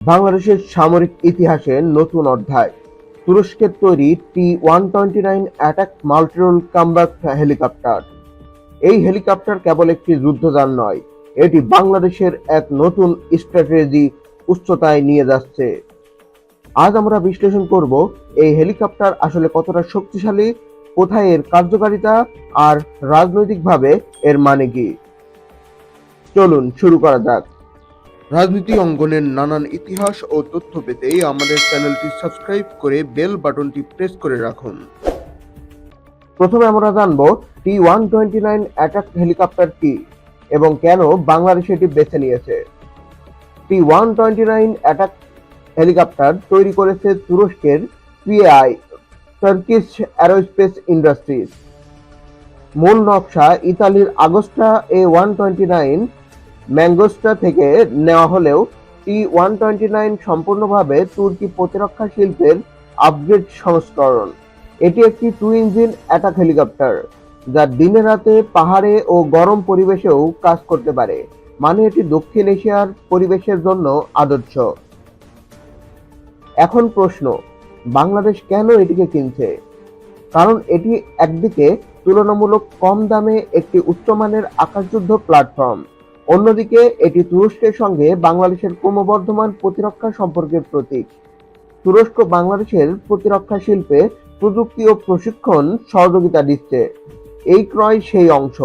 বাংলাদেশের সামরিক ইতিহাসে নতুন অধ্যায়। তুরস্কের তৈরি T one twenty nine attack multirole combat helicopter. এই হেলিকপ্টার কেবল একটি যুদ্ধযান নয়, এটি বাংলাদেশের এক নতুন স্ট্র্যাটেজি উচ্চতায় নিয়ে যাচ্ছে। আজ আমরা বিশ্লেষণ করব, এই হেলিকপ্টার আসলে কতটা শক্তিশালী, কোথায় এর কার্যকারিতা, আর রাজনৈতিকভাবে এর মানে কি। চলুন শুরু করা যাক। রাজনীতি অঙ্গনের নানান ইতিহাস ও তথ্য পেতে আমাদের চ্যানেলটি সাবস্ক্রাইব করে বেল বাটনটি প্রেস করে রাখুন। প্রথমে আমরা জানব T one twenty nine attack helicopter কি এবং কেন বাংলাদেশ এটি বেছে নিয়েছে। T one twenty nine attack helicopter তৈরি করেছে তুরস্কের পিআই টার্কিশ অ্যারোস্পেস ইন্ডাস্ট্রিজ মূল নকশা ইতালির Agusta A one twenty nine Mangusta থেকে নেওয়া হলেও টি ওয়ান টোয়েন্টি নাইন সম্পূর্ণভাবে তুর্কি প্রতিরক্ষা শিল্পের আপগ্রেড সংস্করণ। এটি একটি টু ইঞ্জিন অ্যাটাক হেলিকপ্টার যা দিনে রাতে পাহাড়ে ও গরম পরিবেশেও কাজ করতে পারে মানে এটি দক্ষিণ এশিয়ার পরিবেশের জন্য আদর্শ। এখন প্রশ্ন, বাংলাদেশ কেন এটিকে কিনছে? কারণ এটি একদিকে তুলনামূলক কম দামে একটি উচ্চমানের আকাশযুদ্ধ প্ল্যাটফর্ম অন্যদিকে, এটি তুরস্কের সঙ্গে বাংলাদেশের ক্রমবর্ধমান প্রতিরক্ষা সম্পর্কের প্রতীক। তুরস্ক বাংলাদেশের প্রতিরক্ষা শিল্পে প্রযুক্তি ও প্রশিক্ষণ সহযোগিতা দিচ্ছে। এই ক্রয় সেই অংশ।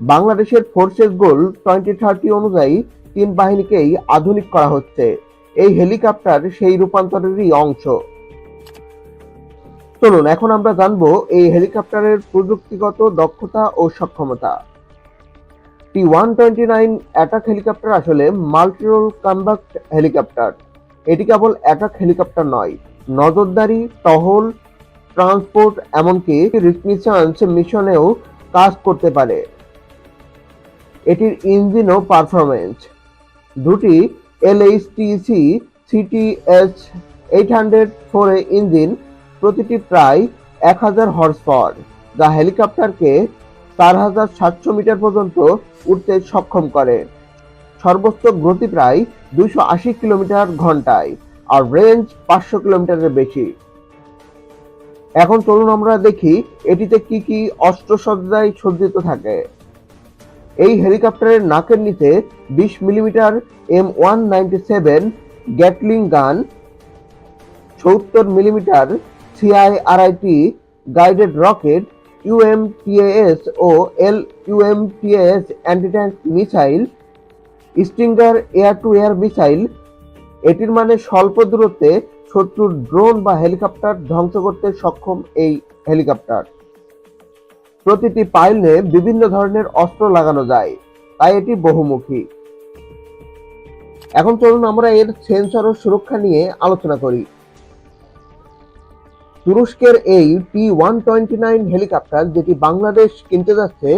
বাংলাদেশের ফোর্সেস গোল টোয়েন্টি থার্টি অনুযায়ী তিন বাহিনীকেই আধুনিক করা হচ্ছে। এই হেলিকপ্টার সেই রূপান্তরেরই অংশ। চলুন, এখন আমরা জানব এই হেলিকপ্টারের প্রযুক্তিগত দক্ষতা ও সক্ষমতা। T one twenty nine attack helicopter আসলে মাল্টিরোল কম্বাক্ট হেলিকপ্টার এটি কেবল অ্যাটাক হেলিকপ্টার নয়, নজরদারি, টহল ট্রান্সপোর্ট এমনকি রিকনিশনস মিশনেও কাজ করতে পারে। এটির ইঞ্জিন ও পারফরমেন্স দুটি LHTC CTS eight hundred four engine প্রতিটি প্রায় এক হাজার হর্স পাওয়ার যা হেলিকপ্টারকে চার হাজার সাতশো মিটার পর্যন্ত উঠতে সক্ষম করে। সর্বোচ্চ গতি প্রায় দুইশো আশি কিলোমিটার ঘন্টায়, আর রেঞ্জ পাঁচশো কিলোমিটারের বেশি। এখন চলুন আমরা দেখি এটিতে কি কি অস্ত্রসজ্জায় সজ্জিত থাকে। এই হেলিকপ্টারের নাকের নিচে বিশ millimetre M one ninety seven Gatling gun সত্তর millimetre CIRIT guided rocket UMTS O L UMTS anti tank missile Stinger air to air missile এটির মানে স্বল্প দূরত্বে শত্রুর ড্রোন বা হেলিকপ্টার ধ্বংস করতে সক্ষম এই হেলিকপ্টার। প্রতিটি পাইলে বিভিন্ন ধরনের অস্ত্র লাগানো যায়, তাই এটি বহুমুখী। এখন চলুন আমরা এর সেন্সর ও সুরক্ষা নিয়ে আলোচনা করি। তুরস্কের এই T one twenty nine helicopter যেটি বাংলাদেশ কিনতে যাচ্ছে,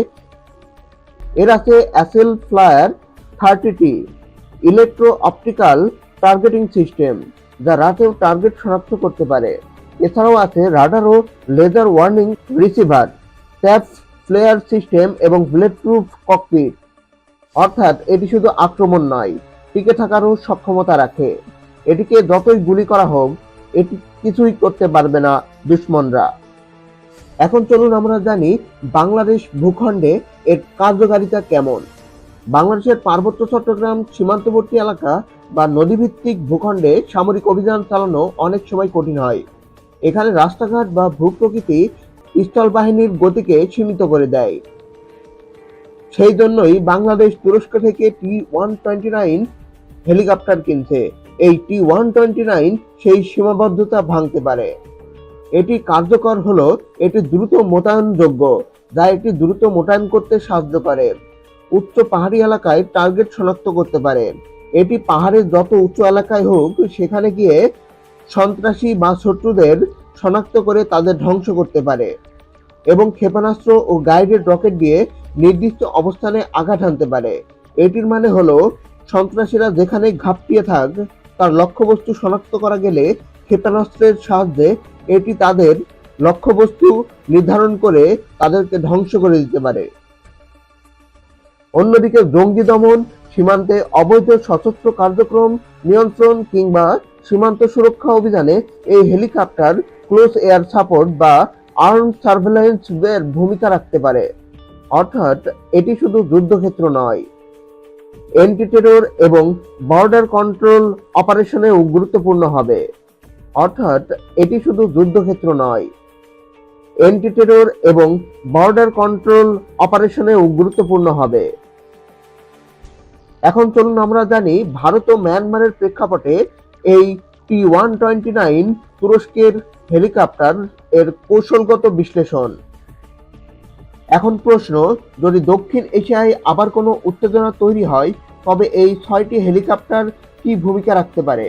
এর আছে ASEL FLIR thirty T electro optical targeting system যা রাতেও টার্গেট শনাক্ত করতে পারে। এছাড়াও আছে রাডার ও laser warning receiver tap flare system এবং ব্লেড প্রুফ ককপিট অর্থাৎ এটি শুধু আক্রমণ নয়, টিকে থাকারও সক্ষমতা রাখে। এটিকে যতই গুলি করা হোক এটি কিছুই করতে পারবে না দুশ্মনরা। এখন চলুন আমরা জানি বাংলাদেশ ভূখণ্ডে এর কার্যকারিতা কেমন। বাংলাদেশের পার্বত্য চট্টগ্রাম সীমান্তবর্তী এলাকা বা নদীভিত্তিক ভূখণ্ডে সামরিক অভিযান চালানো অনেক সময় কঠিন হয়। এখানে রাস্তাঘাট বা ভূপ্রকৃতি স্থল বাহিনীর গতিকে সীমিত করে দেয়। সেই জন্যই বাংলাদেশ তুরস্ক থেকে T one twenty nine helicopter কিনছে। এই টি ওয়ান টোয়েন্টি নাইন সেই সীমাবদ্ধতা ভাঙতে পারে। এটি কার্যকর হল, এটি দ্রুত মোতায়েনযোগ্য, যা এটি দ্রুত মোতায়েন করতে সাহায্য করে। উচ্চ পাহাড়ি এলাকায় টার্গেট শনাক্ত করতে পারে। এটি পাহাড়ের যত উচ্চ এলাকায় হোক, সেখানে গিয়ে সন্ত্রাসী বা শত্রুদের শনাক্ত করে তাদের ধ্বংস করতে পারে এবং ক্ষেপণাস্ত্র ও গাইডেড রকেট দিয়ে নির্দিষ্ট অবস্থানে আঘাত হানতে পারে। এটির মানে হলো, সন্ত্রাসীরা যেখানে ঘাপটিয়ে থাক তার লক্ষ্যবস্তু শনাক্ত করা গেলে ক্ষেপণাস্ত্রের সাহায্যে এটি তাদের লক্ষ্যবস্তু নির্ধারণ করে তাদেরকে ধ্বংস করে দিতে পারে। অন্যদিকে জঙ্গি দমন, সীমান্তে অবৈধ সশস্ত্র কার্যক্রম নিয়ন্ত্রণ কিংবা সীমান্ত সুরক্ষা অভিযানে এই হেলিকপ্টার ক্লোজ এয়ার সাপোর্ট বা আর্ম সার্ভেলেন্স ভূমিকা রাখতে পারে। অর্থাৎ এটি শুধু যুদ্ধক্ষেত্র নয়। এন্টি টেরর এবং বর্ডার কন্ট্রোল অপারেশনেও গুরুত্বপূর্ণ হবে। অর্থাৎ, এটি শুধু যুদ্ধক্ষেত্র নয় এন্টি টেরর এবং বর্ডার কন্ট্রোল অপারেশনেও গুরুত্বপূর্ণ হবে। এখন চলুন আমরা জানি ভারত ও মিয়ানমারের প্রেক্ষাপটে এই টি ওয়ান টোয়েন্টি নাইন তুরস্কের হেলিকপ্টার এর কৌশলগত বিশ্লেষণ। এখন প্রশ্ন, যদি দক্ষিণ এশিয়ায় আবার কোনো উত্তেজনা তৈরি হয়, তবে এই ছয়টি হেলিকপ্টার কি ভূমিকা রাখতে পারে?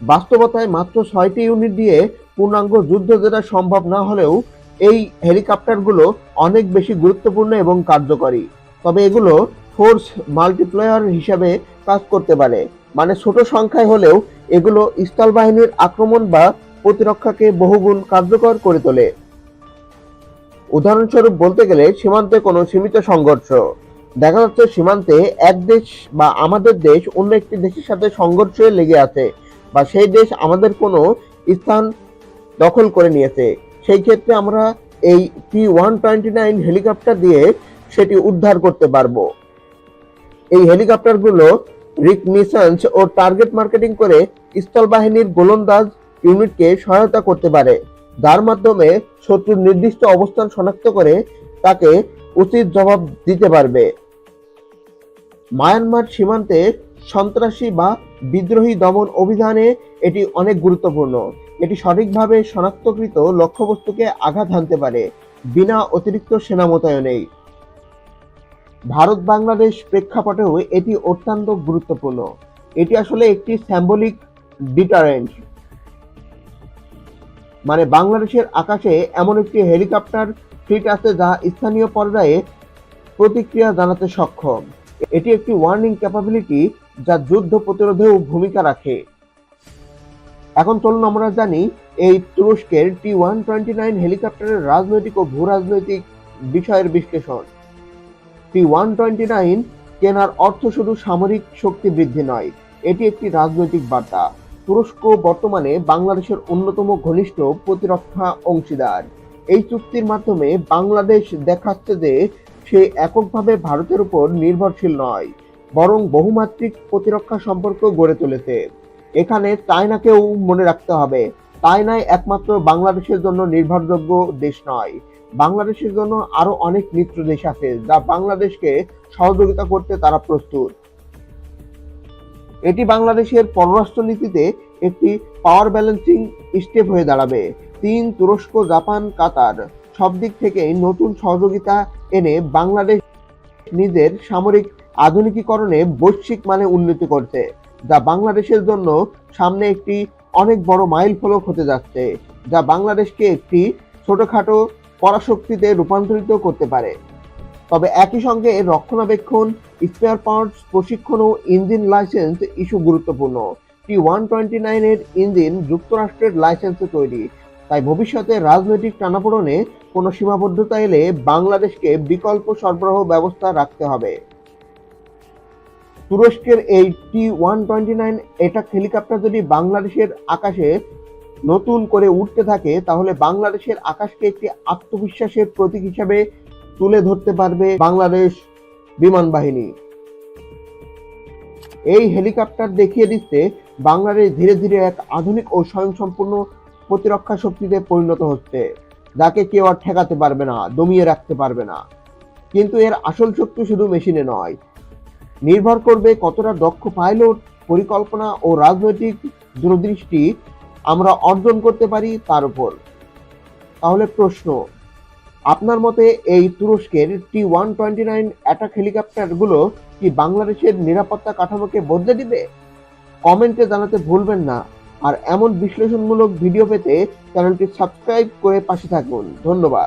বাস্তবতায় মাত্র ছয়টি ইউনিট দিয়ে পূর্ণাঙ্গ যুদ্ধ জেতা সম্ভব না হলেও এই হেলিকপ্টারগুলো অনেক বেশি গুরুত্বপূর্ণ এবং কার্যকরী। তবে এগুলো ফোর্স মাল্টিপ্লায়ার হিসাবে কাজ করতে পারে। মানে ছোট সংখ্যায় হলেও এগুলো স্থল বাহিনীর আক্রমণ বা প্রতিরক্ষাকে বহুগুণ কার্যকর করে তোলে। উদাহরণস্বরূপ বলতে গেলে সীমান্তে কোনো সীমিত সংঘর্ষ। দেখা যাচ্ছে সীমান্তে এক দেশ বা আমাদের দেশ অন্য একটি দেশের সাথে সংঘর্ষে লেগে আছে বা সেই দেশ আমাদের কোনো স্থান দখল করে নিয়েছে। সেই ক্ষেত্রে আমরা এই T one twenty nine helicopter দিয়ে সেটি উদ্ধার করতে পারব। এই হেলিকপ্টারগুলো রিকনিসেন্স ও টার্গেট মার্কেটিং করে স্থল বাহিনীর গোলন্দাজ ইউনিটকে সহায়তা করতে পারে। যার মাধ্যমে শত্রুর নির্দিষ্ট অবস্থান শনাক্ত করে তাকে উচিত জবাব দিতে পারবে। মায়ানমার সীমান্তে সন্ত্রাসী বা বিদ্রোহী দমন অভিযানে এটি অনেক গুরুত্বপূর্ণ। এটি সঠিকভাবে শনাক্তকৃত লক্ষ্যবস্তুকে আঘাত হানতে পারে, বিনা অতিরিক্ত সেনা মোতায়েনেই। ভারত বাংলাদেশ প্রেক্ষাপটেও এটি অত্যন্ত গুরুত্বপূর্ণ। এটি আসলে একটি স্যাম্বলিক ডিটারেন্ট মানে বাংলাদেশের আকাশে এমন একটি হেলিকপ্টার ফ্লিট আছে যা স্থানীয় পর্যায়ে প্রতিক্রিয়া জানাতে সক্ষম। এটি একটি ওয়ার্নিং ক্যাপাবিলিটি যা যুদ্ধ প্রতিরোধেও ভূমিকা রাখে। এখন চলুন আমরা জানি এই তুরস্কের টি ওয়ান টোয়েন্টি নাইন হেলিকপ্টারের রাজনৈতিক ও ভূ রাজনৈতিক বিষয়ের বিশ্লেষণ। টি ওয়ান টোয়েন্টি নাইন কেনার অর্থ শুধু সামরিক শক্তি বৃদ্ধি নয়, এটি একটি রাজনৈতিক বার্তা। তুরস্ক বর্তমানে বাংলাদেশের অন্যতম ঘনিষ্ঠ প্রতিরক্ষা অংশীদার। এই চুক্তির মাধ্যমে বাংলাদেশ দেখাচ্ছে যে সে এককভাবে ভারতের উপর নির্ভরশীল নয়, বরং বহুমাত্রিক প্রতিরক্ষা সম্পর্ক গড়ে তুলেছে। এখানে চায়নাকেও মনে রাখতে হবে, চায়নাই একমাত্র বাংলাদেশের জন্য নির্ভরযোগ্য দেশ নয়। বাংলাদেশের জন্য আরও অনেক মিত্র দেশ আছে, যা বাংলাদেশকে সহযোগিতা করতে তারা প্রস্তুত। এটি বাংলাদেশের পররাষ্ট্র নীতিতে একটি পাওয়ার ব্যালেন্সিং স্টেপ হয়ে দাঁড়াবে। চীন তুরস্ক, জাপান, কাতার। সব দিক থেকে নতুন সহযোগিতা এনে বাংলাদেশ নিজের সামরিক আধুনিকীকরণে বৈশ্বিক মানে উন্নতি করছে, যা বাংলাদেশের জন্য সামনে একটি অনেক বড় মাইল ফলক হতে যাচ্ছে, যা বাংলাদেশকে একটি ছোটখাটো পরাশক্তিতে রূপান্তরিত করতে পারে। তবে একই সঙ্গে রক্ষণাবেক্ষণ, স্পেয়ার পার্টস, প্রশিক্ষণ ও ইঞ্জিন লাইসেন্স ইস্যু গুরুত্বপূর্ণ। টি ওয়ান টোয়েন্টি নাইনের ইঞ্জিন যুক্তরাষ্ট্রের লাইসেন্সে তৈরি। তাই ভবিষ্যতে রাজনৈতিক টানাপোড়নে কোনো সীমাবদ্ধতা এলে বাংলাদেশকে বিকল্প সরবরাহ ব্যবস্থা রাখতে হবে। তুরস্কের এই টি ওয়ান টোয়েন্টি নাইন এটা হেলিকপ্টার যদি বাংলাদেশের আকাশে নতুন করে উঠতে থাকে, তাহলে বাংলাদেশের আকাশকে একটি আত্মবিশ্বাসের প্রতীক হিসাবে তুলে ধরতে পারবে বাংলাদেশ বিমান বাহিনী। এই হেলিকপ্টার দেখিয়ে দিচ্ছে বাংলাদেশ ধীরে ধীরে এক আধুনিক ও স্বয়ংসম্পূর্ণ প্রতিরক্ষা শক্তিতে পরিণত হচ্ছে, যাকে কেউ আর ঠেকাতে পারবে না, দমিয়ে রাখতে পারবে না। কিন্তু এর আসল শক্তি শুধু মেশিনে নয়, নির্ভর করবে কতটা দক্ষ পাইলট, পরিকল্পনা ও রাজনৈতিক দূরদৃষ্টি আমরা অর্জন করতে পারি তার উপর। তাহলে প্রশ্ন আপনার মতে এই তুরস্কের T one twenty nine attack হেলিকপ্টারগুলো কি বাংলাদেশের নিরাপত্তা কাঠামোকে বদলে দিবে? কমেন্টে জানাতে ভুলবেন না। আর এমন বিশ্লেষণমূলক ভিডিও পেতে চ্যানেলটি সাবস্ক্রাইব করে পাশে থাকুন। ধন্যবাদ।